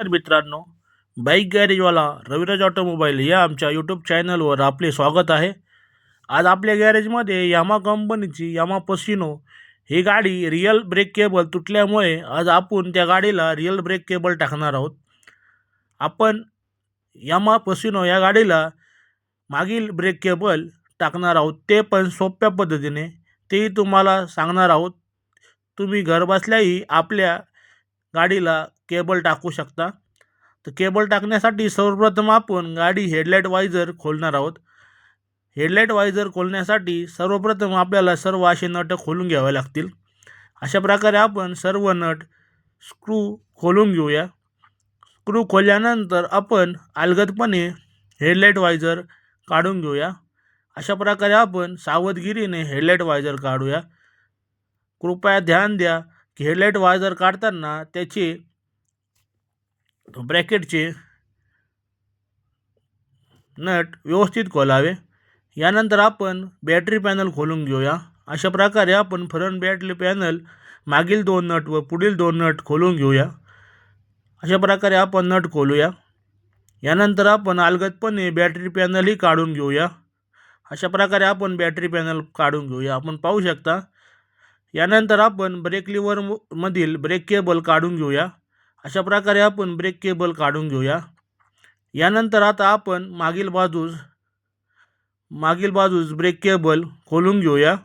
तर मित्रांनो bike गॅरेजवाला Raviraj automobile या आमच्या यूट्यूब चॅनलवर आपले स्वागत आहे. आज आपल्या गॅरेजमध्ये यामा कंपनीची यामा पसिनो ही गाडी रिअल ब्रेक केबल तुटल्यामुळे आज आपण त्या गाडीला रिअल ब्रेक केबल टाकणार आहोत. आपण यामा पसिनो या गाडीला मागील ब्रेक केबल टाकणार आहोत. ते पण सोप्या पद्धतीने तेही तुम्हाला सांगणार आहोत. तुम्ही घरबसल्याही आपल्या गाडीला केबल टाकू शकता. तर केबल टाकण्यासाठी सर्वप्रथम आपण गाडी हेडलाईट वायझर खोलणार आहोत. हेडलाईट वायझर खोलण्यासाठी सर्वप्रथम आपल्याला सर्व असे नट खोलून घ्यावे लागतील. अशा प्रकारे आपण सर्व नट स्क्रू खोलून घेऊया. स्क्रू खोलल्यानंतर आपण अलगदपणे हेडलाईट वायझर काढून घेऊया. अशा प्रकारे आपण सावधगिरीने हेडलाईट वायझर काढूया. कृपया ध्यान द्या. हेडलाईट वायझर काढताना त्याचे ब्रॅकेटचे नट व्यवस्थित खोलावे. यानंतर आपण बॅटरी पॅनल खोलून घेऊया. अशा प्रकारे आपण फ्रंट बॅटरी पॅनल मागील दोन नट व पुढील दोन नट खोलून घेऊया. अशा प्रकारे आपण नट खोलूया. यानंतर आपण अलगदपणे बॅटरी पॅनलही काढून घेऊया. अशा प्रकारे आपण बॅटरी पॅनल काढून घेऊया. आपण पाहू शकता यानंतर आपण ब्रेक लिव्हर मधील ब्रेक केबल काढून घेऊया. अशा प्रकारे आपण ब्रेक केबल काढून घेऊया. यानंतर आता आपण मागील बाजूस मागील बाजूस ब्रेक केबल खोलून घेऊया.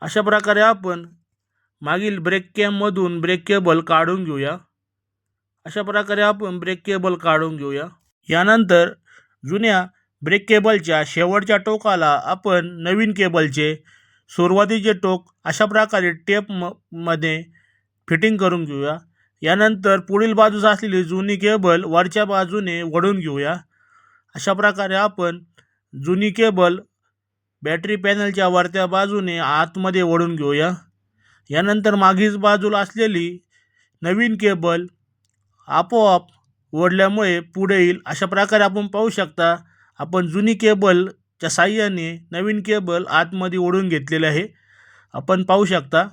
अशा प्रकारे आपण मागील ब्रेक कॅममधून ब्रेक केबल काढून घेऊया. अशा प्रकारे आपण ब्रेक केबल काढून घेऊया. यानंतर जुन्या ब्रेक केबलच्या शेवटच्या टोकाला आपण नवीन केबलचे सुरुवातीचे टोक अशा प्रकारे टेप म मध्ये फिटिंग करून घेऊया. यानंतर पुढील बाजूस असलेली जुनी केबल वरच्या बाजूने वळून घेऊया. अशा प्रकारे आपण जुनी केबल बॅटरी पॅनलच्या वरच्या बाजूने आतमध्ये वळून घेऊया. यानंतर मागील बाजूला असलेली नवीन केबल आपोआप ओढल्यामुळे पुढे येईल. अशा प्रकारे आपण पाहू शकता आपण जुनी केबल च्या साह्याने नवीन केबल आतमध्ये ओढून घेतलेले आहे. आपण पाहू शकता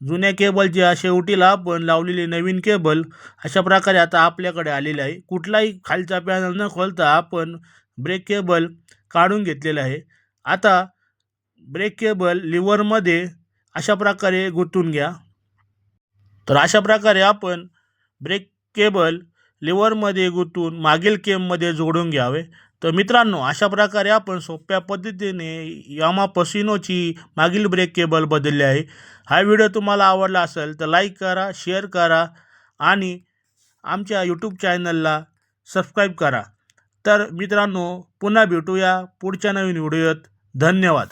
जुन्या केबलच्या शेवटीला आपण लावलेली नवीन केबल अशा प्रकारे आता आपल्याकडे आलेली आहे. कुठलाही खालचा पॅनल न खोलता आपण ब्रेक केबल काढून घेतलेला आहे. आता ब्रेक केबल लिव्हरमध्ये अशा प्रकारे गुंतून घ्या. तर अशा प्रकारे आपण ब्रेक केबल लिव्हरमध्ये गुंतून मागील केममध्ये जोडून घ्यावे. तर मित्रांनो अशा प्रकारे आपण सोप्या पद्धतीने यामा पसिनोची मागील ब्रेक केबल बदलली आहे. हा व्हिडिओ तुम्हाला आवडला असेल तर लाईक करा शेअर करा आणि आमच्या यूट्यूब चॅनलला सबस्क्राईब करा. तर मित्रांनो पुन्हा भेटूया पुढच्या नवीन व्हिडिओत धन्यवाद.